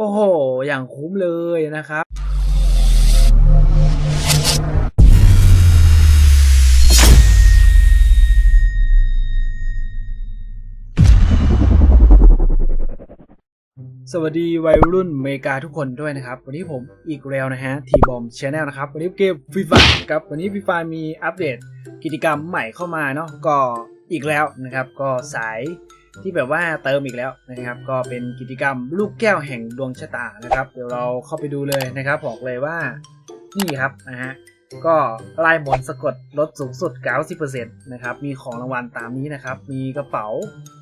โอ้โห อย่างคุ้มเลยนะครับ สวัสดีวัยรุ่นอเมริกาทุกคนด้วยนะครับ วันนี้ผมอีกแล้วนะฮะทีบอมชาแนลนะครับ วันนี้เกมฟรีไฟครับ วันนี้ฟรีไฟมีอัปเดตกิจกรรมใหม่เข้ามาเนาะก็อีกแล้วนะครับ ก็สาย ที่แบบว่าเติมอีกแล้วนะครับ ก็เป็นกิจกรรมลูกแก้วแห่งดวงชะตานะครับ เดี๋ยวเราเข้าไปดูเลยนะครับ บอกเลยว่านี่ครับนะฮะก็ลายมนสะกดลดสูงสุด 90%นะครับ มีของรางวัลตามนี้นะครับ มีกระเป๋า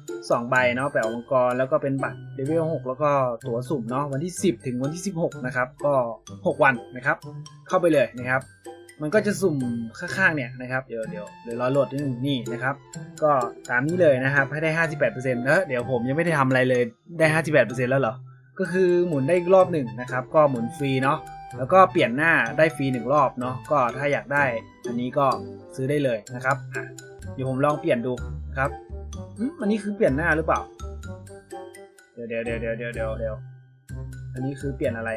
2 ใบเนาะแปลมังกร แล้วก็เป็นบัตรเลเวล6แล้วก็ตั๋วสุ่มเนาะวันที่ 10 ถึงวันที่ 16 นะครับ ก็ 6 วันนะครับ เข้าไปเลยนะครับ มันก็จะสุ่มข้างๆเนี่ยนะครับเดี๋ยวเดี๋ยวเดี๋ยวรอโหลดนิดนึงนี่นะครับ ก็ตามนี้เลยนะครับให้ได้ 58%แล้วเดี๋ยวผมยังไม่ได้ทำอะไรเลยได้ 58%แล้วเหรอ ก็คือหมุนได้อีกรอบหนึ่งนะครับ ก็หมุนฟรีเนาะแล้วก็เปลี่ยนหน้าได้ฟรีหนึ่งรอบเนาะก็ถ้าอยากได้ อันนี้ก็ซื้อได้เลยนะครับอะเดี๋ยวผมลองเปลี่ยนดูครับอืมอันนี้คือเปลี่ยนหน้าหรือเปล่า เดี๋ยวเดี๋ยวเดี๋ยวเดี๋ยวเดี๋ยวเดี๋ยวเดี๋ยวอันนี้คือเปลี่ยนอะไร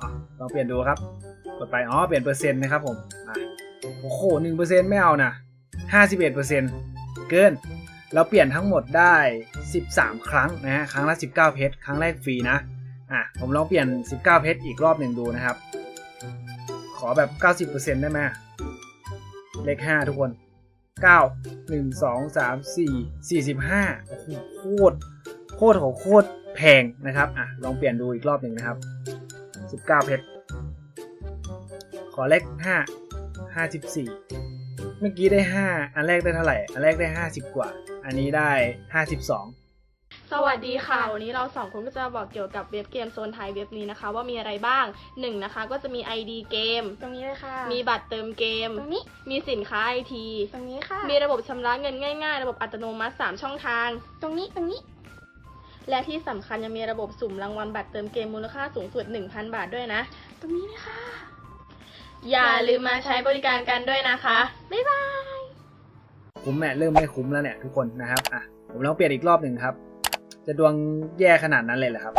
อะลองเปลี่ยนดูครับ กดไป อ๋อ เปลี่ยนเปอร์เซ็นต์นะครับผมอะโอ้โหหนึ่งเปอร์เซ็นต์ไม่เอานะห้าสิบเอ็ดเปอร์เซ็นต์เกิน เราเปลี่ยนทั้งหมดได้สิบสามครั้งนะฮะ ครั้งละสิบเก้าเพชร ครั้งแรกฟรีนะ อะ ผมลองเปลี่ยนสิบเก้าเพชรอีกรอบหนึ่งดูนะครับ ขอแบบเก้าสิบเปอร์เซ็นต์ได้ไหมเลขห้าทุกคนเก้าหนึ่งสองสามสี่สี่สิบห้าโอ้โหโคตรโคตรของโคตรแพงนะครับ อะ ลองเปลี่ยนดูอีกรอบหนึ่งนะครับสิบเก้าเพชร อเลขห้าห้าสิบสี่เมื่อกี้ได้ห้าอันแรกได้เท่าไหร่ อันแรกได้ห้าสิบกว่า อันนี้ได้ห้าสิบสองสวัสดีค่ะวันนี้เราสองคนก็จะบอกเกี่ยวกับเว็บเกมโซนไทยเว็บนี้นะคะ ว่ามีอะไรบ้างหนึ่งนะคะ ก็จะมี ID เกม ตรงนี้เลยค่ะ มีบัตรเติมเกม ตรงนี้ มีสินค้าไอทีตรงนี้ค่ะ มีระบบชำระเงินง่ายๆ ระบบอัตโนมัติ 3 ช่องทาง ตรงนี้ตรงนี้ และที่สำคัญยังมีระบบสุ่มรางวัลบัตรเติมเกมมูลค่าสูงสุด 1,000 บาทด้วยนะ ตรงนี้เลยค่ะ อย่าลืมมาใช้บริการกันด้วยนะคะ บ๊ายบาย คุ้มแม่เริ่มไม่คุ้มแล้วเนี่ยทุกคนนะครับ อะ ผมลองเปลี่ยนอีกรอบหนึ่งครับ จะดวงแย่ขนาดนั้นเลยเหรอครับ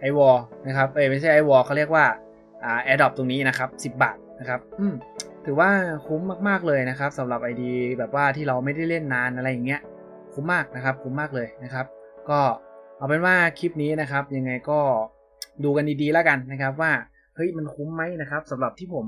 ไอวอลนะครับเอ้ยไม่ใช่ไอวอลเขาเรียกว่าอ่าแอร์ดรอปตรงนี้นะครับ 10 บาทนะครับอืมถือว่าคุ้มมากๆเลยนะครับสำหรับ ID แบบว่าที่เราไม่ได้เล่นนานอะไรอย่างเงี้ยคุ้มมากนะครับคุ้มมากเลยนะครับ ก็เอาเป็นว่าคลิปนี้นะครับ ยังไงก็ดูกันดีๆแล้วกันนะครับว่าเฮ้ยมันคุ้มไหมนะครับสำหรับที่ผม